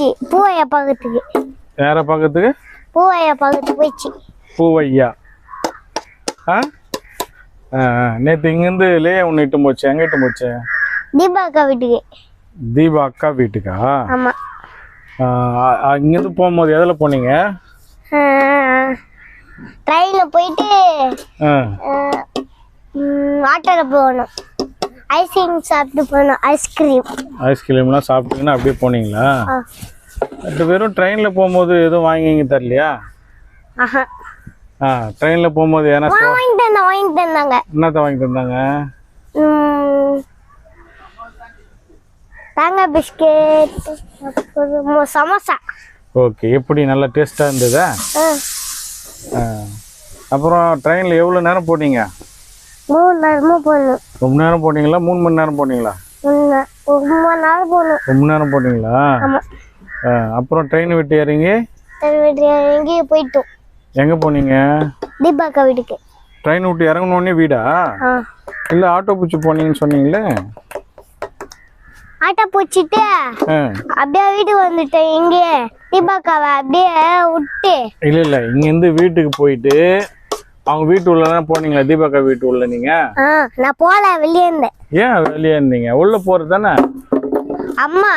போயிடுச்சு பூவையா பக்கத்துக்கு. வேற பக்கத்துக்கு? பூவையா பக்கத்துக்கு போயிடுச்சு. பூவையா? ஆ. நேத்து இங்கேருந்து லேயா ஒன்று இட்டு போச்சு. எங்கே இட்டு போச்சு? தீபா அக்கா வீட்டுக்கு. தீபா அக்கா வீட்டுக்கா? ஆமா. ஆ, ஆ, இங்கேருந்து போகும்போது எதில் போனீங்க? ட்ரெயின்ல போயிட்டு ஆ. ஆட்டோல போகணும். ஐஸ்கிரீம் சாப்பிட்டு போகணும் ஐஸ்கிரீம் ஐஸ்கிரீம்லாம் சாப்பிட்டீங்கன்னா அப்படியே போனீங்களா? அது வெறும் ட்ரெயினில் போகும்போது எதுவும் வாங்கி இங்கே தரலையா ஆஹா. ஆ ட்ரெயினில் போகும்போது ஏன்னா வா, வாங்கி தந்தாங்க வாங்கி தந்தாங்க என்னத்த வாங்கி தந்தாங்க தேங்காய் பிஸ்கெட் அப்புறம் சமோசா. ஓகே எப்படி நல்லா டேஸ்ட்டாக இருந்ததா. அப்புறம் ட்ரெயினில் எவ்வளோ நேரம் போனீங்க? மூணு நேரமும் போகணும். ரொம்ப நேரம் போனீங்களா? மூணு மணி நேரம் ஒரு மூணு நேரம் போகணும் ரொம்ப நேரம் ஆ, அப்புறம் ட்ரெயின் விட்டு இறங்கி? சரி, வீட்டு எங்கேயும் போயிட்டோம். எங்கே போனீங்க? தீபா அக்கா வீட்டுக்கு. ட்ரெயின் விட்டு இறங்கினோடனே வீடா? இல்லை ஆட்டோ பிடிச்சி போனீங்கன்னு சொன்னீங்களே? ஆட்டோ போச்சுட்டு ஆ. அப்படியே வீட்டுக்கு வந்துட்டேன். இங்கே தீபா அக்காவை அப்படியே விட்டு. இல்லை இல்லை இங்கேருந்து வீட்டுக்கு போயிட்டு அவங்க வீட்டு உள்ள போனீங்களா? தீபாக்கா வீட்டு உள்ள நீங்கள் ஆ நான் போகல வெளியே இருந்தேன். ஏன் வெளியே இருந்தீங்க? உள்ளே போகிறது தானே? அம்மா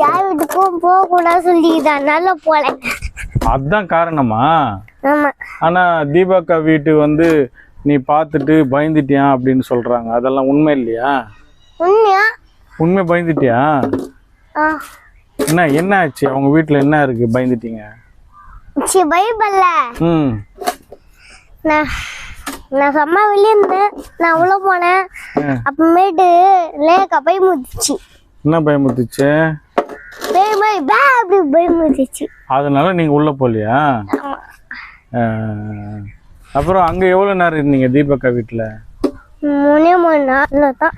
யார் வீட்டுக்கும் போகக்கூடாது சொல்லிக்கிட்டா அதனால போல. அதுதான் காரணமா? ஆனால் தீபாக்கா வீட்டு வந்து நீ பார்த்துட்டு பயந்துட்டியா அப்படின்னு சொல்கிறாங்க அதெல்லாம் உண்மை இல்லையா? உண்மையா? உண்மை பயந்துட்டியா? என்ன என்ன ஆச்சு? அவங்க வீட்டில் என்ன இருக்குது பயந்துட்டீங்க? பயப்படல ம். நான் நான் செம்ம வெளியே இருந்தேன் நான் உள்ள போனேன். அப்புறமேட்டு லேக்கா பை முதிச்சு என்ன பயமுத்துச்சு பேய் பை பே அப்படி பயமுதிச்சு அதனால நீங்கள் உள்ளே ஆ. அப்புறம் அங்கே எவ்வளோ நேரம் இருந்தீங்க தீபக்கா வீட்டில்? மூணே மூணு நாளில் தான்.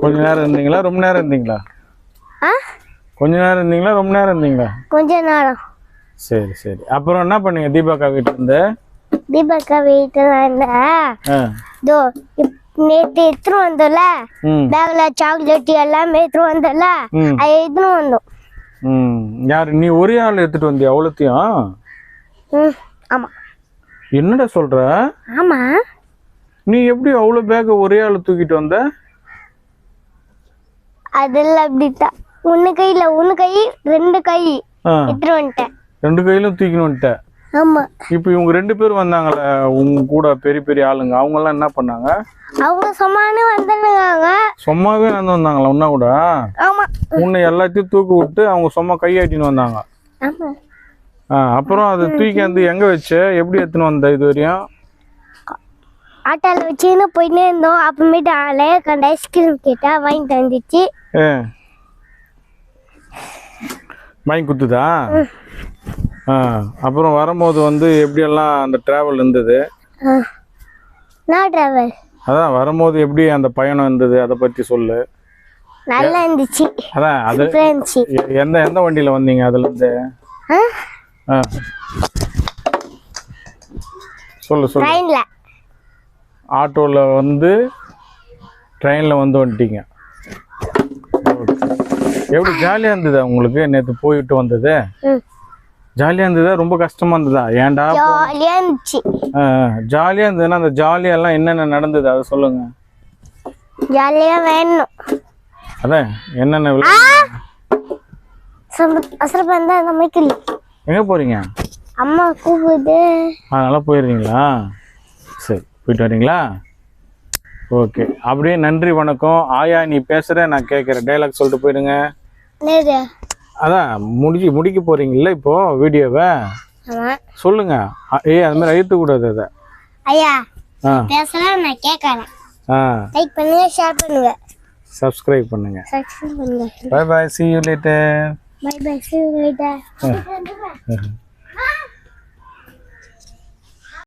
கொஞ்ச நேரம் இருந்தீங்களா? ரொம்ப நேரம் இருந்தீங்களா? ஆ? கொஞ்ச நேரம் இருந்தீங்களா? ரொம்ப நேரம் இருந்தீங்களா? கொஞ்ச நேரம். சரி சரி. அப்புறம் என்ன பண்ணீங்க தீபாக்கா வீட்டில் இருந்து? தீபக்கா வீட்டில் இருந்தேன் ஆ. இதோ நேத்து எடுத்துட்டு வந்தோம்ல? பேக்ல சாக்லேட் எல்லாமே எடுத்துட்டு வந்தோம்ல? ம். அதை வந்தோம். யார் நீ ஒரே ஆள் எடுத்துட்டு வந்தியா? அவ்வளோத்தையும் ஆமா. என்னடா சொல்ற? ஆமா. நீ எப்படி அவ்வளோ பேக்கை ஒரே ஆள் தூக்கிட்டு வந்த? அதெல்லாம் அப்படித்தான். ஒண்ணு கையில ஒண்ணு கை ரெண்டு கை எடுத்துட்டு வந்துட்டேன். ரெண்டு கையிலும் தூக்கின்னு வந்துட்ட. ஆமா. இப்போ இவங்க ரெண்டு பேர் வந்தாங்களே உங்க கூட பெரிய பெரிய ஆளுங்க அவங்கெல்லாம் என்ன பண்ணாங்க? அவங்க சும்மானு வந்துருக்காங்க சும்மாவே நடந்து வந்தாங்களா உன்னா கூட? ஆமா. உன்னை எல்லாத்தையும் தூக்கி விட்டு அவங்க சும்மா கையாட்டின்னு வந்தாங்க. ஆமா. ஆ அப்புறம் அதை தூக்கி வந்து எங்க வச்ச? எப்படி எடுத்துன்னு வந்த இது வரையும்? ஆட்டோல வச்சுன்னு போயிட்டே இருந்தோம். அப்புறமேட்டு ஆளே கண்ட ஐஸ்கிரீம் கேட்டா வாங்கி தந்துச்சு. வாங்கி குத்துதா அப்புறம் வரும்போது வந்து எப்படியெல்லாம் அந்த டிராவல் இருந்தது. நான் டிராவல் அதான் வரும்போது எப்படி அந்த பயணம் இருந்தது? அதை பற்றி சொல்லு. நல்லா இருந்துச்சு. அதான் அது எந்த எந்த வண்டியில் வந்தீங்க அதுலேருந்து? சொல்லு சொல்லு. ட்ரெயின்ல. ஆட்டோவில் வந்து ட்ரெயினில் வந்து வந்துட்டீங்க. எப்படி ஜாலியாக இருந்ததா உங்களுக்கு? நேற்று போயிட்டு வந்தது? ஜாலியாக இருந்ததா? ரொம்ப கஷ்டமாக இருந்ததா? ஏன்டா ஜாலியா இருந்துச்சு. ஜாலியாக இருந்ததுன்னா அந்த ஜாலியெல்லாம் என்னென்ன நடந்தது? அதை சொல்லுங்க. ஜாலியா வேணும். அதான் என்னென்ன விளை- அசரப்பா இருந்தா அந்த மைக்கிள் எங்கே போகிறீங்க அம்மா கூப்பிடுது. அதனால போயிடுறீங்களா சரி போயிட்டு வரீங்களா? ஓகே. அப்படியே நன்றி வணக்கம். ஆயா நீ பேசுகிற நான் கேட்குறேன் டைலாக் சொல்லிட்டு போயிடுங்க. அதான் முடிச்சு முடிக்க போகிறீங்களா இப்போ வீடியோவை? சொல்லுங்க. ஏய் அது மாதிரி அழுத்தக்கூடாது அதை. ஐயா பேசலாம் நான் கேட்கறேன். ஆ. லைக் பண்ணுங்க ஷேர் பண்ணுங்க. சப்ஸ்கிரைப் பண்ணுங்க. சப்ஸ்கிரைப் பண்ணுங்க. Bye bye see you later. Bye bye see you later.